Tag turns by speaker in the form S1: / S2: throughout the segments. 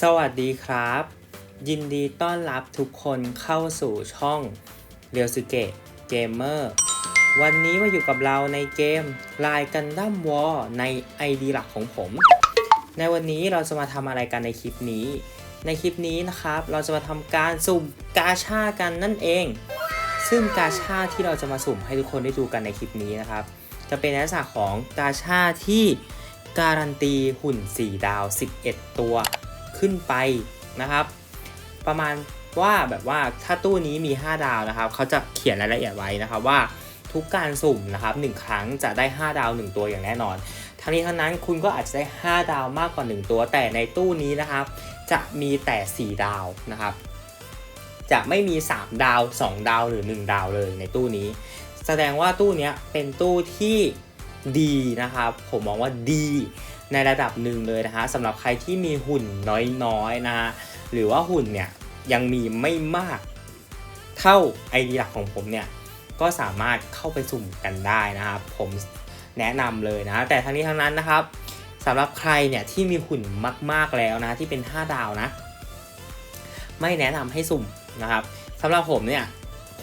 S1: สวัสดีครับ ยินดีต้อนรับทุกคนเข้าสู่ช่องเรียวสเกะเกมเมอร์วันนี้มาอยู่กับเราในเกมลายกันดั้มวอใน ID หลักของผม ในวันนี้เราจะมาทำอะไรกันในคลิปนี้ ในคลิปนี้นะครับ เราจะมาทำการสุ่มกาชากันนั่นเอง ซึ่งกาชาที่เราจะมาสุ่มให้ทุกคนได้ดูกันในคลิปนี้นะครับ จะเป็นในลักษณะของกาชาที่การันตีหุ่น 4 ดาว 11 ตัว ขึ้นไปนะครับ ประมาณว่าแบบว่าถ้าตู้นี้มี 5 ดาวนะครับเขาจะเขียนรายละเอียดไว้นะครับว่าทุกการสุ่มนะครับ1ครั้งจะได้ 5 ดาว 1 ตัวอย่างแน่นอน ทั้งนี้ทั้งนั้นคุณก็อาจจะได้ 5 ดาวมากกว่า 1 ตัว แต่ในตู้นี้นะครับ จะมีแต่ 4 ดาวนะครับ จะไม่มี 3 ดาว 2 ดาวหรือ 1 ดาวเลยในตู้นี้ แสดงว่าตู้นี้เป็นตู้ที่ดีนะครับ ผมมองว่าดี ในระดับหนึ่งเลยนะฮะสำหรับใครที่มีหุ่นน้อยๆนะฮะหรือว่าหุ่นเนี่ยยังมีไม่มากเท่าไอเดียหลักของผมเนี่ยก็สามารถเข้าไปสุ่มกันได้นะครับ ผมแนะนำเลยนะแต่ทั้งนี้ทั้งนั้นนะครับสำหรับใครเนี่ยที่มีหุ่นมากๆแล้วนะที่เป็น 5 ดาวนะ ไม่แนะนำให้สุ่มนะครับสำหรับผมเนี่ย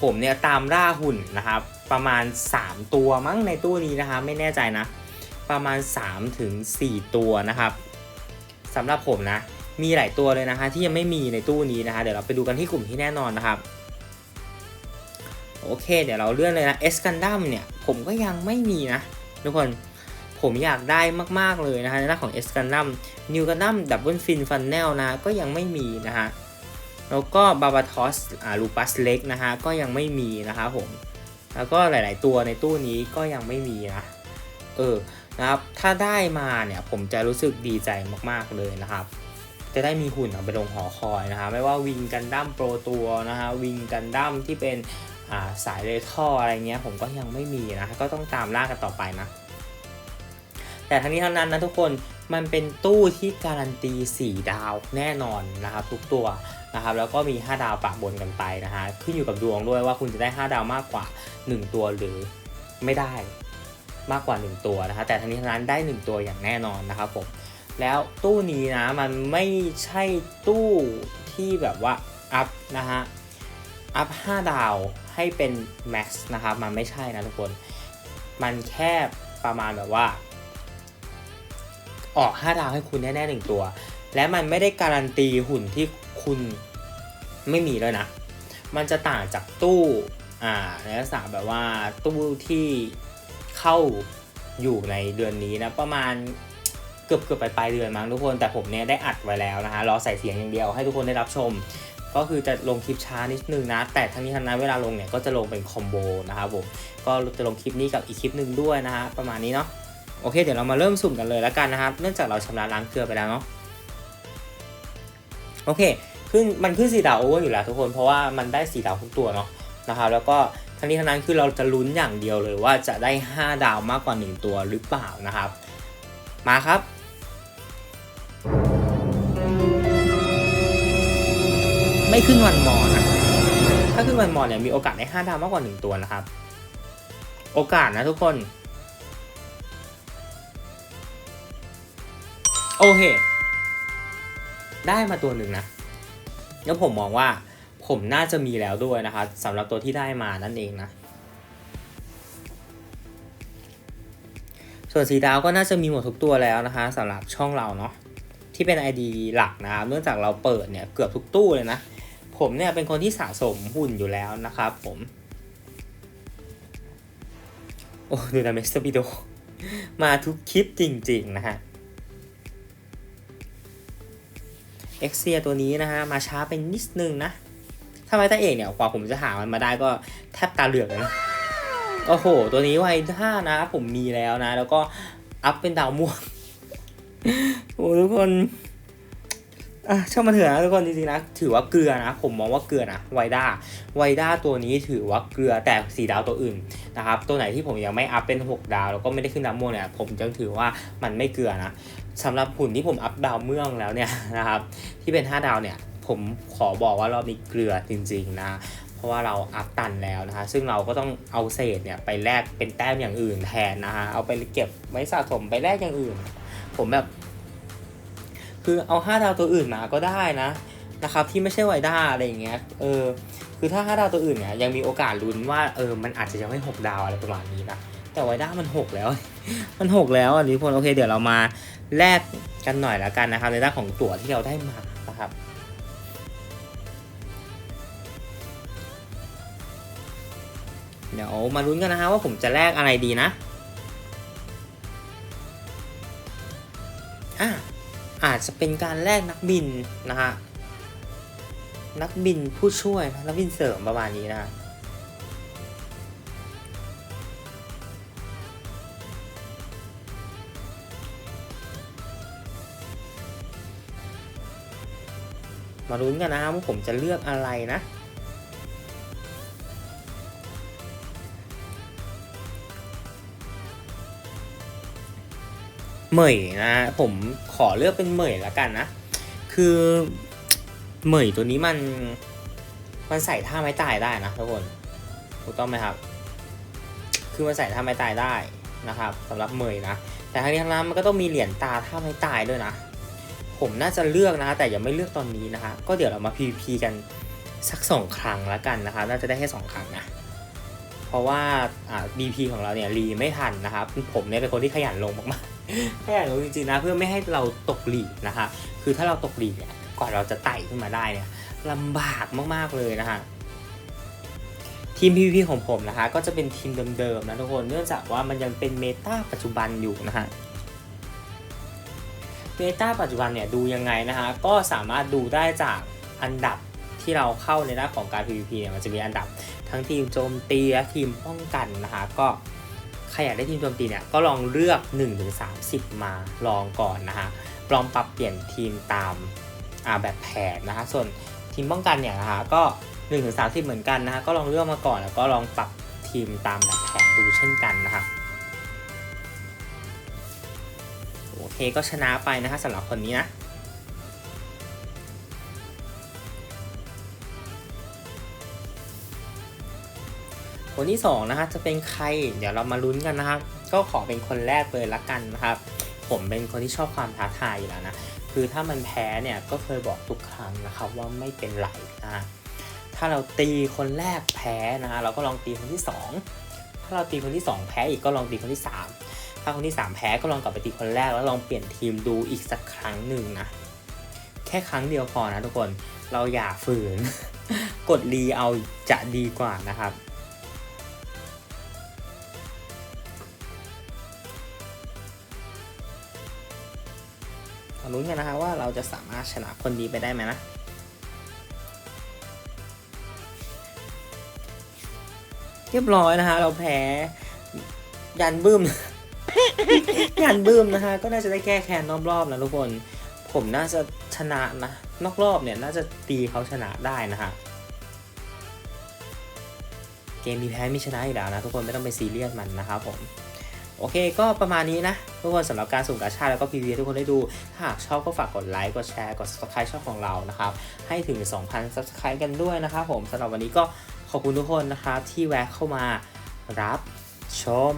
S1: ผมเนี่ยตามล่าหุ่นนะครับ ประมาณ 3 ตัวมั้งในตู้นี้นะคะ ไม่แน่ใจนะ ประมาณ 3-4ถึงตัวนะครับสำหรับผมนะ มีหลายตัวเลยนะคะที่ยังไม่มีในตู้นี้นะคะ เดี๋ยวเราไปดูกันที่กลุ่มที่แน่นอนนะครับ โอเค เดี๋ยวเราเลื่อนเลยนะเอสกันดัมเนี่ย ผมก็ยังไม่มีนะ ทุกคนผมอยากได้มาก ๆ เลยนะคะในหน้าของเอสกันดัมนิวกันดัมดับเบิลฟินฟันแนลนะก็ยังไม่มีนะฮะแล้วก็บาบาทอสอ่าลูปัสเล็กนะฮะก็ยังไม่มีนะคะผม แล้วก็หลาย ๆ ตัวในตู้นี้ก็ยังไม่มีนะ เออนะครับถ้าได้มาเนี่ยผมจะรู้สึกดีใจมากๆเลยนะครับ จะได้มีหุ่นเอาไปลงหอคอยนะครับไม่ว่าวิงกันดั้มโปรตัวนะฮะวิงกันดั้มที่เป็นาสายเลท่ออะไรเงี้ยผมก็ยังไม่มีนะก็ต้องตามล่ากันต่อไปนะ แต่ทั้งนี้ทั้งนั้นนะทุกคนมันเป็นตู้ที่การันตี 4 ดาวแน่นอนนะครับ ทุกตัวนะครับแล้วก็มี 5 ดาวปะบนกันไปนะฮะขึ้นอยู่กับดวงด้วยว่าคุณจะได้ 5 ดาวมากกว่า 1 ตัวหรือไม่ได้ มากกว่า 1 ตัวนะคะแต่ทั้งนี้ทั้งนั้นได้ 1 ตัวอย่างแน่นอนนะครับผมแล้วตู้นี้นะมันไม่ใช่ตู้ที่แบบว่าอัพนะฮะอัพ5ดาวให้เป็นแม็กซ์นะครับมันไม่ใช่นะทุกคน มันแค่ประมาณแบบว่า ออก 5 ดาวให้คุณแน่ๆหนึ่งตัว และมันไม่ได้การันตีหุ่นที่คุณไม่มีเลยนะ มันจะต่างจากตู้อ่าในลักษณะแบบว่าตู้ที่ เข้าอยู่ในเดือนนี้นะประมาณเกือบเกือบไปปลายเดือนมั้งทุกคนแต่ผมเนี่ยได้อัดไว้แล้วนะฮะรอใส่เสียงอย่างเดียวให้ทุกคนได้รับชม ก็คือจะลงคลิปช้านิดนึงนะ แต่ทั้งนี้ทั้งนั้นเวลาลงเนี่ยก็จะลงเป็นคอมโบนะครับผมก็จะลงคลิปนี้กับอีกคลิปหนึ่งด้วยนะฮะประมาณนี้เนาะโอเคเดี๋ยวเรามาเริ่มสุ่มกันเลยแล้วกันนะครับเนื่องจากเราชำระล้างเกลือไปแล้วเนาะโอเคขึ้นมันขึ้นสีดาวโอเวอร์อยู่แล้วทุกคนเพราะว่ามันได้สีดาวทุกตัวเนาะนะครับแล้วก็ ทั้งนี้ทั้งนั้นคือเราจะลุ้นอย่างเดียวเลยว่าจะได้ 5 ดาวมากกว่า 1 ตัวหรือเปล่านะครับ มาครับ ไม่ขึ้นวันมอนะถ้าขึ้นวันมอเนี่ยมีโอกาสได้ 5 ดาวมากกว่า 1 ตัวนะครับ โอกาสนะทุกคน โอเค ได้มาตัวหนึ่งนะแล้วผมมองว่า ผมน่าจะมีแล้วด้วยนะคะสำหรับตัวที่ได้มานั่นเองนะ ส่วนสีดาวก็น่าจะมีหมดทุกตัวแล้วนะคะสำหรับช่องเราเนาะที่เป็น ID หลักนะครับเนื่องจากเราเปิดเนี่ยเกือบทุกตู้เลยนะ ผมเนี่ยเป็นคนที่สะสมหุ่นอยู่แล้วนะครับผม โอ้ดูนะเมสเตอร์บิโดมาทุกคลิปจริง ๆ นะฮะเอ็กเซียตัวนี้นะฮะมาช้าเป็นนิดนึงนะ ถ้าไม่ตาเอกเนี่ยกว่าผมจะหามันมาได้ก็แทบตาเหลือกเลยนะโอ้โห ตัวนี้ไวท่านะ ผมมีแล้วนะ แล้วก็อัพเป็นดาวม่วงโอ้ทุกคนอะช่างมันเถอะนะทุกคนจริงๆนะถือว่าเกลือนะ ผมมองว่าเกลือนะไวด้าไวด้าตัวนี้ถือว่าเกลือแต่สีดาวตัวอื่นนะครับตัวไหนที่ผมยังไม่อัพเป็น 6 ดาว แล้วก็ไม่ได้ขึ้นดาวม่วงเนี่ยผมยังถือว่ามันไม่เกลือนะสำหรับหุ่นที่ผมอัพดาวเมืองแล้วเนี่ยนะครับที่เป็น 5 ดาวเนี่ย ผมขอบอกว่ารอบนี้เกลือจริงๆนะ เพราะว่าเราอัพตันแล้วนะคะ ซึ่งเราก็ต้องเอาเศษเนี่ยไปแลกเป็นแต้มอย่างอื่นแทนนะคะ เอาไปเก็บไว้สะสมไปแลกอย่างอื่น ผมแบบ คือเอา5ดาวตัวอื่นมาก็ได้นะนะครับที่ไม่ใช่ไวด้าอะไรอย่างเงี้ย เออ คือถ้า5ดาวตัวอื่นเนี่ยยังมีโอกาสลุ้นว่าเออมันอาจจะยังไม่6ดาวอะไรประมาณนี้นะ แต่ไวด้ามัน6แล้ว มัน6แล้วอะทุกคนโอเคเดี๋ยวเรามาแลกกันหน่อยละกันนะครับในด้านของตั๋วที่เราได้มา เดี๋ยวมาลุ้นกันนะฮะว่าผมจะแลกอะไรดีนะอะอาจจะเป็นการแลกนักบินนะฮะนักบินผู้ช่วยนักบินเสริมประมาณนี้นะมาลุ้นกันนะฮะว่าผมจะเลือกอะไรนะ เหมยนะ ผมขอเลือกเป็นเหมยแล้วกันนะ คือเหมยตัวนี้มัน มันใส่ท่าไม้ตายได้นะทุกคนถูกต้องไหมครับ คือมันใส่ท่าไม้ตายได้นะครับสำหรับเหมยนะ แต่ทั้งนี้ทั้งนั้นมันก็ต้องมีเหรียญตาท่าไม้ตายด้วยนะ ผมน่าจะเลือกนะ แต่ยังไม่เลือกตอนนี้นะคะ ก็เดี๋ยวเรามา PVP กันสักสองครั้งแล้วกันนะครับ น่าจะได้แค่สองครั้งนะเพราะว่าอ่า BP ของเราเนี่ยรีไม่ทันนะครับ ผมเนี่ยเป็นคนที่ขยันลงมากๆ ขยันลงจริงๆนะเพื่อไม่ให้เราตกหลีกนะคะ คือถ้าเราตกหลีกเนี่ยก่อนเราจะไต่ขึ้นมาได้เนี่ยลำบากมากๆเลยนะคะทีม PVP ของผมนะคะ ก็จะเป็นทีมเดิมๆนะทุกคนเนื่องจากว่ามันยังเป็นเมตาปัจจุบันอยู่นะฮะเมตาปัจจุบันเนี่ยดูยังไงนะฮะก็สามารถดูได้จากอันดับที่เราเข้าในด้านของการ PVP เนี่ยมันจะมีอันดับทั้งทีมโจมตีและทีมป้องกันนะคะก็ ใครอยากได้ทีมโจมตีเนี่ยก็ลองเลือก 1-30 มาลองก่อนนะคะลองปรับเปลี่ยนทีมตามาแบบแผนนะคะส่วนทีมป้องกันเนี่ยนะคะก็1-30 เหมือนกันนะคะก็ลองเลือกมาก่อนแล้วก็ลองปรับทีมตามแบบแผนดูเช่นกันนะคะโอเคก็ชนะไปนะคะสำหรับคนนี้นะ คนที่2นะคะจะเป็นใคร เดี๋ยวเรามาลุ้นกันนะครับ ก็ขอเป็นคนแรกเลยละกันนะครับ ผมเป็นคนที่ชอบความท้าทายอยู่แล้วนะ คือถ้ามันแพ้เนี่ยก็เคยบอกทุกครั้งนะครับว่าไม่เป็นไรนะถ้าเราตีคนแรกแพ้นะเราก็ลองตีคนที่ 2 ถ้าเราตีคนที่ 2 แพ้อีกก็ลองตีคนที่ 3 ถ้าคนที่ 3 แพ้ก็ลองกลับไปตีคนแรกแล้วลองเปลี่ยนทีมดูอีกสักครั้งหนึ่งนะแค่ครั้งเดียวพอนะทุกคนเราอย่าฝืน กดรีเอาจะดีกว่านะครับ มาลุ้นกันนะคะว่าเราจะสามารถชนะคนดีไปได้ไหมนะเรียบร้อยนะคะเราแพ้ยันบึ้ม ยันบึ้มนะคะก็น่าจะได้แก้แค้นรอบๆนะทุกคน ผมน่าจะชนะนะนอกรอบเนี่ยน่าจะตีเขาชนะได้นะคะเกมมีแพ้มีชนะอยู่แล้วนะทุกคนไม่ต้องไปซีเรียสมันนะครับผม โอเคก็ประมาณนี้นะทุกคนสำหรับการสุ่มกาชาแล้วก็พีวีทุกคนได้ดู ถ้าหากชอบก็ฝากกดไลค์ กดแชร์ กด subscribe ช่องของเรานะครับ ให้ถึง 2,000 subscribe กันด้วยนะครับผมสำหรับวันนี้ก็ขอบคุณทุกคนนะครับที่แวะเข้ามารับชม